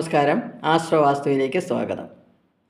നമസ്കാരം. ആശ്രവാസ്തുവിലേക്ക് സ്വാഗതം.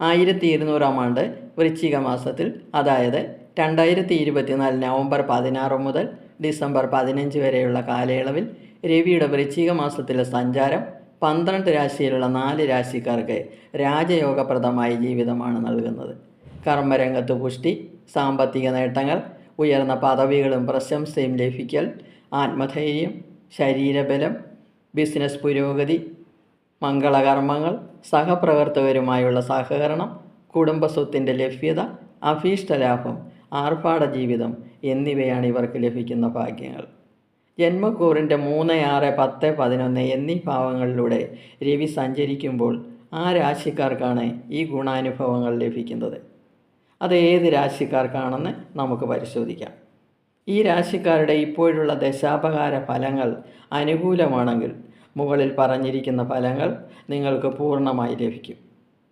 ആയിരത്തി ഇരുന്നൂറാം ആണ്ട് വൃശ്ചിക മാസത്തിൽ അതായത് രണ്ടായിരത്തി ഇരുപത്തിനാല് നവംബർ പതിനാറ് മുതൽ ഡിസംബർ പതിനഞ്ച് വരെയുള്ള കാലയളവിൽ രവിയുടെ വൃശ്ചിക മാസത്തിലെ സഞ്ചാരം പന്ത്രണ്ട് രാശിയിലുള്ള നാല് രാശിക്കാർക്ക് രാജയോഗപ്രദമായ ജീവിതമാണ് നൽകുന്നത്. കർമ്മരംഗത്ത് പുഷ്ടി സാമ്പത്തിക നേട്ടങ്ങൾ ഉയർന്ന പദവികളും പ്രശംസയും ലഭിക്കൽ ആത്മധൈര്യം ശരീരബലം ബിസിനസ് പുരോഗതി മംഗളകർമ്മങ്ങൾ സഹപ്രവർത്തകരുമായുള്ള സഹകരണം കുടുംബസ്വത്തിന്റെ ലഭ്യത അഭീഷ്ടലാഭം ആർഭാട ജീവിതം എന്നിവയാണ് ഇവർക്ക് ലഭിക്കുന്ന ഭാഗ്യങ്ങൾ. ജന്മക്കൂറിന്റെ മൂന്ന് ആറ് പത്ത് പതിനൊന്ന് എന്നീ ഭാവങ്ങളിലൂടെ രവി സഞ്ചരിക്കുമ്പോൾ ആ രാശിക്കാർക്കാണ് ഈ ഗുണാനുഭവങ്ങൾ ലഭിക്കുന്നത്. അത് ഏത് രാശിക്കാർക്കാണെന്ന് നമുക്ക് പരിശോധിക്കാം. ഈ രാശിക്കാരുടെ ഇപ്പോഴുള്ള ദശാപകാര ഫലങ്ങൾ അനുകൂലമാണെങ്കിൽ മുകളിൽ പറഞ്ഞിരിക്കുന്ന ഫലങ്ങൾ നിങ്ങൾക്ക് പൂർണമായി ലഭിക്കും.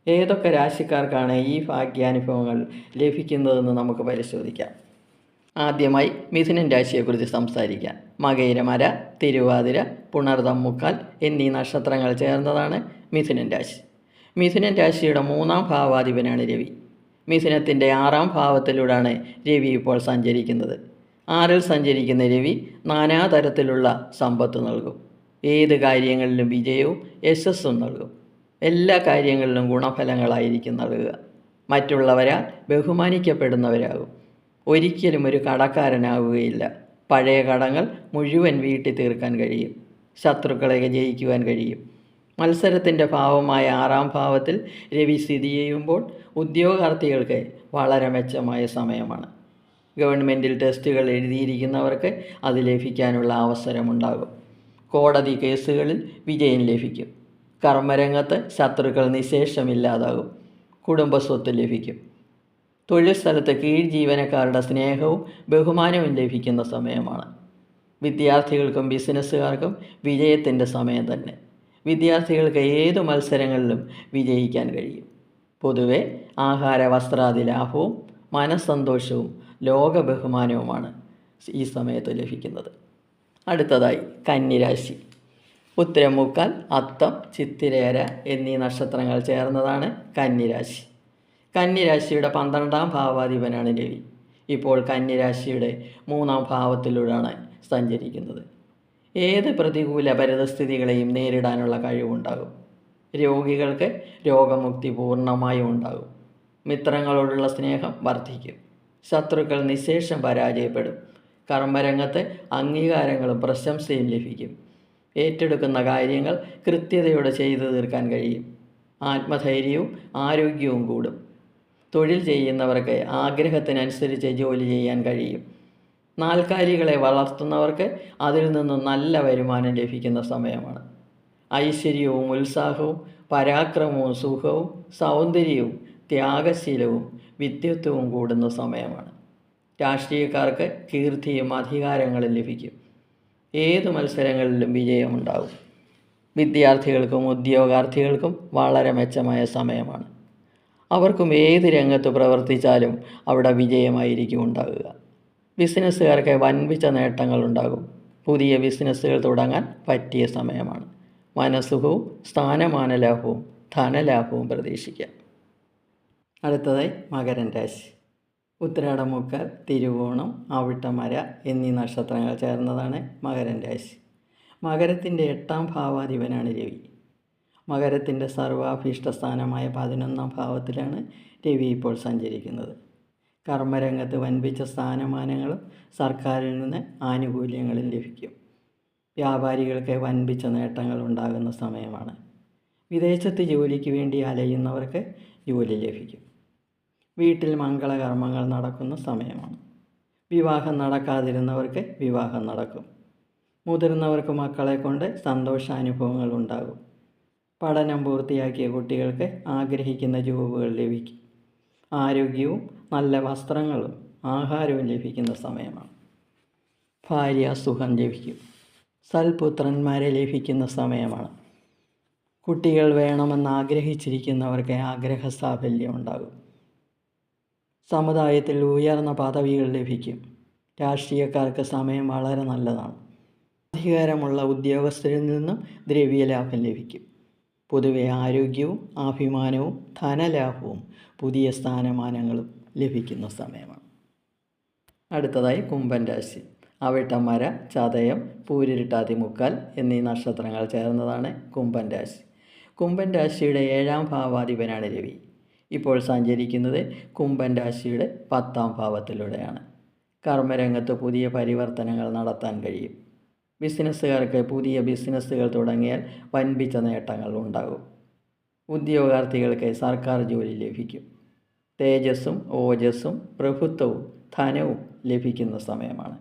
ഏതൊക്കെ രാശിക്കാർക്കാണ് ഈ ഭാഗ്യാനുഭവങ്ങൾ ലഭിക്കുന്നതെന്ന് നമുക്ക് പരിശോധിക്കാം. ആദ്യമായി മിഥുനൻ രാശിയെക്കുറിച്ച് സംസാരിക്കാം. മകയിരമര തിരുവാതിര മുക്കാൽ എന്നീ നക്ഷത്രങ്ങൾ ചേർന്നതാണ് മിഥുനൻ രാശി. മിഥുനൻ രാശിയുടെ മൂന്നാം ഭാവാധിപനാണ് രവി. മിഥുനത്തിന്റെ ആറാം ഭാവത്തിലൂടെയാണ് രവി ഇപ്പോൾ സഞ്ചരിക്കുന്നത്. ആറിൽ സഞ്ചരിക്കുന്ന രവി നാനാതരത്തിലുള്ള സമ്പത്ത് നൽകും. ഏത് കാര്യങ്ങളിലും വിജയവും യശസ്സും നൽകും. എല്ലാ കാര്യങ്ങളിലും ഗുണഫലങ്ങളായിരിക്കും നൽകുക. മറ്റുള്ളവരാൽ ബഹുമാനിക്കപ്പെടുന്നവരാകും. ഒരിക്കലും ഒരു കടക്കാരനാവുകയില്ല. പഴയ കടങ്ങൾ മുഴുവൻ വീട്ടി തീർക്കാൻ കഴിയും. ശത്രുക്കളെ ജയിക്കുവാൻ കഴിയും. മത്സരത്തിന്റെ ഭാവമായ ആറാം ഭാവത്തിൽ രവി സ്ഥിതി ചെയ്യുമ്പോൾ ഉദ്യോഗാർത്ഥികൾക്ക് വളരെ മെച്ചമായ സമയമാണ്. ഗവൺമെന്റിൽ ടെസ്റ്റുകൾ എഴുതിയിരിക്കുന്നവർക്ക് അത് ലഭിക്കാനുള്ള അവസരമുണ്ടാകും. കോടതി കേസുകളിൽ വിജയം ലഭിക്കും. കർമ്മരംഗത്ത് ശത്രുക്കൾ നിശേഷമില്ലാതാകും. കുടുംബസ്വത്ത് ലഭിക്കും. തൊഴിൽ സ്ഥലത്ത് കീഴ് ജീവനക്കാരുടെ സ്നേഹവും ബഹുമാനവും ലഭിക്കുന്ന സമയമാണ്. വിദ്യാർത്ഥികൾക്കും ബിസിനസ്സുകാർക്കും വിജയത്തിന്റെ സമയം തന്നെ. വിദ്യാർത്ഥികൾക്ക് ഏത് മത്സരങ്ങളിലും വിജയിക്കാൻ കഴിയും. പൊതുവെ ആഹാര വസ്ത്രാദി ലാഭവും മനസ്സന്തോഷവും ലോക ബഹുമാനവുമാണ് ഈ സമയത്ത് ലഭിക്കുന്നത്. അടുത്തതായി കന്നിരാശി. ഉത്തരമുക്കാൽ അത്തം ചിത്തിരേര എന്നീ നക്ഷത്രങ്ങൾ ചേർന്നതാണ് കന്നിരാശി. കന്നിരാശിയുടെ പന്ത്രണ്ടാം ഭാവാധിപനാണ് രവി. ഇപ്പോൾ കന്നിരാശിയുടെ മൂന്നാം ഭാവത്തിലൂടെയാണ് സഞ്ചരിക്കുന്നത്. ഏത് പ്രതികൂല പരിതസ്ഥിതികളെയും നേരിടാനുള്ള കഴിവുണ്ടാകും. രോഗികൾക്ക് രോഗമുക്തി പൂർണമായും ഉണ്ടാകും. മിത്രങ്ങളോടുള്ള സ്നേഹം വർദ്ധിക്കും. ശത്രുക്കൾ നിശേഷം പരാജയപ്പെടും. കർമ്മരംഗത്ത് അംഗീകാരങ്ങളും പ്രശംസയും ലഭിക്കും. ഏറ്റെടുക്കുന്ന കാര്യങ്ങൾ കൃത്യതയോടെ ചെയ്തു തീർക്കാൻ കഴിയും. ആത്മധൈര്യവും ആരോഗ്യവും കൂടും. തൊഴിൽ ചെയ്യുന്നവർക്ക് ആഗ്രഹത്തിനനുസരിച്ച് ജോലി ചെയ്യാൻ കഴിയും. നാൽക്കാലികളെ വളർത്തുന്നവർക്ക് അതിൽ നിന്നും നല്ല വരുമാനം ലഭിക്കുന്ന സമയമാണ്. ഐശ്വര്യവും ഉത്സാഹവും പരാക്രമവും സുഖവും സൗന്ദര്യവും ത്യാഗശീലവും വിദ്യത്വവും കൂടുന്ന സമയമാണ്. രാഷ്ട്രീയക്കാർക്ക് കീർത്തിയും അധികാരങ്ങളും ലഭിക്കും. ഏത് മത്സരങ്ങളിലും വിജയമുണ്ടാകും. വിദ്യാർത്ഥികൾക്കും ഉദ്യോഗാർത്ഥികൾക്കും വളരെ മെച്ചമായ സമയമാണ്. അവർക്കും ഏത് രംഗത്ത് പ്രവർത്തിച്ചാലും അവിടെ വിജയമായിരിക്കും ഉണ്ടാകുക. ബിസിനസ്സുകാർക്ക് വൻപിച്ച നേട്ടങ്ങളുണ്ടാകും പുതിയ ബിസിനസ്സുകൾ തുടങ്ങാൻ പറ്റിയ സമയമാണ്. മനസുഖവും സ്ഥാനമാന ലാഭവും ധനലാഭവും പ്രതീക്ഷിക്കാം. അടുത്തതായി മകരൻ രാശി. ഉത്തരാടമുക്കാൽ തിരുവോണം ആവിട്ടമര എന്നീ നക്ഷത്രങ്ങൾ ചേർന്നതാണ് മകരൻ രാശി. മകരത്തിന്റെ എട്ടാം ഭാവാധിപനാണ് രവി. മകരത്തിന്റെ സർവാഭീഷ്ട സ്ഥാനമായ പതിനൊന്നാം ഭാവത്തിലാണ് രവി ഇപ്പോൾ സഞ്ചരിക്കുന്നത്. കർമ്മരംഗത്ത് വൻപിച്ച സ്ഥാനമാനങ്ങളും സർക്കാരിൽ നിന്ന് ആനുകൂല്യങ്ങളും ലഭിക്കും. വ്യാപാരികൾക്ക് വൻപിച്ച നേട്ടങ്ങൾ ഉണ്ടാകുന്ന സമയമാണ്. വിദേശത്ത് ജോലിക്ക് വേണ്ടി അലയുന്നവർക്ക് ജോലി ലഭിക്കും. വീട്ടിൽ മംഗളകർമ്മങ്ങൾ നടക്കുന്ന സമയമാണ്. വിവാഹം നടക്കാതിരുന്നവർക്ക് വിവാഹം നടക്കും. മുതിർന്നവർക്ക് മക്കളെ കൊണ്ട് സന്തോഷാനുഭവങ്ങൾ ഉണ്ടാകും. പഠനം പൂർത്തിയാക്കിയ കുട്ടികൾക്ക് ആഗ്രഹിക്കുന്ന ജോബുകൾ ലഭിക്കും. ആരോഗ്യവും നല്ല വസ്ത്രങ്ങളും ആഹാരവും ലഭിക്കുന്ന സമയമാണ്. ഭാര്യ സുഖം ലഭിക്കും. സൽപുത്രന്മാരെ ലഭിക്കുന്ന സമയമാണ്. കുട്ടികൾ വേണമെന്ന് ആഗ്രഹിച്ചിരിക്കുന്നവർക്ക് ആഗ്രഹ സാഫല്യം ഉണ്ടാകും. സമുദായത്തിൽ ഉയർന്ന പദവികൾ ലഭിക്കും. രാഷ്ട്രീയക്കാർക്ക് സമയം വളരെ നല്ലതാണ്. അധികാരമുള്ള ഉദ്യോഗസ്ഥരിൽ നിന്നും ദ്രവ്യലാഭം ലഭിക്കും. പൊതുവെ ആരോഗ്യവും അഭിമാനവും ധനലാഭവും പുതിയ സ്ഥാനമാനങ്ങളും ലഭിക്കുന്ന സമയമാണ്. അടുത്തതായി കുംഭൻ രാശി. അവിട്ടമര ചതയം പൂരിരുട്ടാതി മുക്കാൽ എന്നീ നക്ഷത്രങ്ങൾ ചേർന്നതാണ് കുംഭൻ രാശി. കുംഭൻ രാശിയുടെ ഏഴാം ഭാവാധിപനാണ് രവി. ഇപ്പോൾ സഞ്ചരിക്കുന്നത് കുംഭൻ രാശിയുടെ പത്താം ഭാവത്തിലൂടെയാണ്. കർമ്മരംഗത്ത് പുതിയ പരിവർത്തനങ്ങൾ നടത്താൻ കഴിയും. ബിസിനസ്സുകാർക്ക് പുതിയ ബിസിനസ്സുകൾ തുടങ്ങിയാൽ വൻപിച്ച നേട്ടങ്ങൾ ഉണ്ടാകും. ഉദ്യോഗാർത്ഥികൾക്ക് സർക്കാർ ജോലി ലഭിക്കും. തേജസ്സും ഓജസ്സും പ്രഭുത്വവും ധനവും ലഭിക്കുന്ന സമയമാണ്.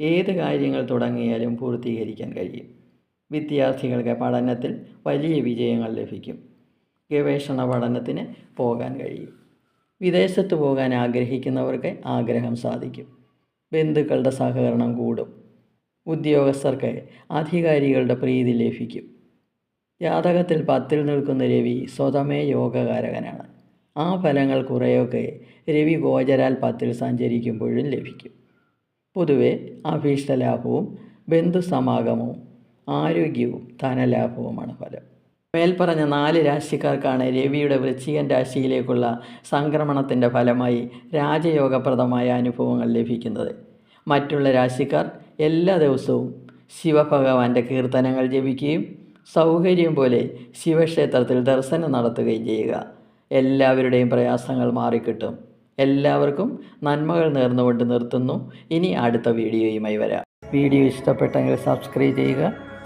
ഏത് കാര്യങ്ങൾ തുടങ്ങിയാലും പൂർത്തീകരിക്കാൻ കഴിയും. വിദ്യാർത്ഥികൾക്ക് പഠനത്തിൽ വലിയ വിജയങ്ങൾ ലഭിക്കും. ഗവേഷണ പഠനത്തിന് പോകാൻ കഴിയും. വിദേശത്ത് പോകാൻ ആഗ്രഹിക്കുന്നവർക്ക് ആഗ്രഹം സാധിക്കും. ബന്ധുക്കളുടെ സഹകരണം കൂടും. ഉദ്യോഗസ്ഥർക്ക് അധികാരികളുടെ പ്രീതി ലഭിക്കും. ജാതകത്തിൽ പത്തിൽ നിൽക്കുന്ന രവി സ്വതമേ യോഗകാരകനാണ്. ആ ഫലങ്ങൾ കുറേയൊക്കെ രവി ഗോചരാൽ പത്തിൽ സഞ്ചരിക്കുമ്പോഴും ലഭിക്കും. പൊതുവെ അഭീഷ്ടലാഭവും ബന്ധുസമാഗമവും ആരോഗ്യവും ധനലാഭവുമാണ് ഫലം. മേൽപ്പറഞ്ഞ നാല് രാശിക്കാർക്കാണ് രവിയുടെ വൃശ്ചികൻ രാശിയിലേക്കുള്ള സംക്രമണത്തിന്റെ ഫലമായി രാജയോഗപ്രദമായ അനുഭവങ്ങൾ ലഭിക്കുന്നത്. മറ്റുള്ള രാശിക്കാർ എല്ലാ ദിവസവും ശിവഭഗവാന്റെ കീർത്തനങ്ങൾ ജപിക്കുകയും സൗകര്യം പോലെ ശിവക്ഷേത്രത്തിൽ ദർശനം നടത്തുകയും ചെയ്യുക. എല്ലാവരുടെയും പ്രയാസങ്ങൾ മാറിക്കിട്ടും. എല്ലാവർക്കും നന്മകൾ നേർന്നുകൊണ്ട് നിർത്തുന്നു. ഇനി അടുത്ത വീഡിയോയുമായി വരാം. വീഡിയോ ഇഷ്ടപ്പെട്ടെങ്കിൽ സബ്സ്ക്രൈബ് ചെയ്യുക.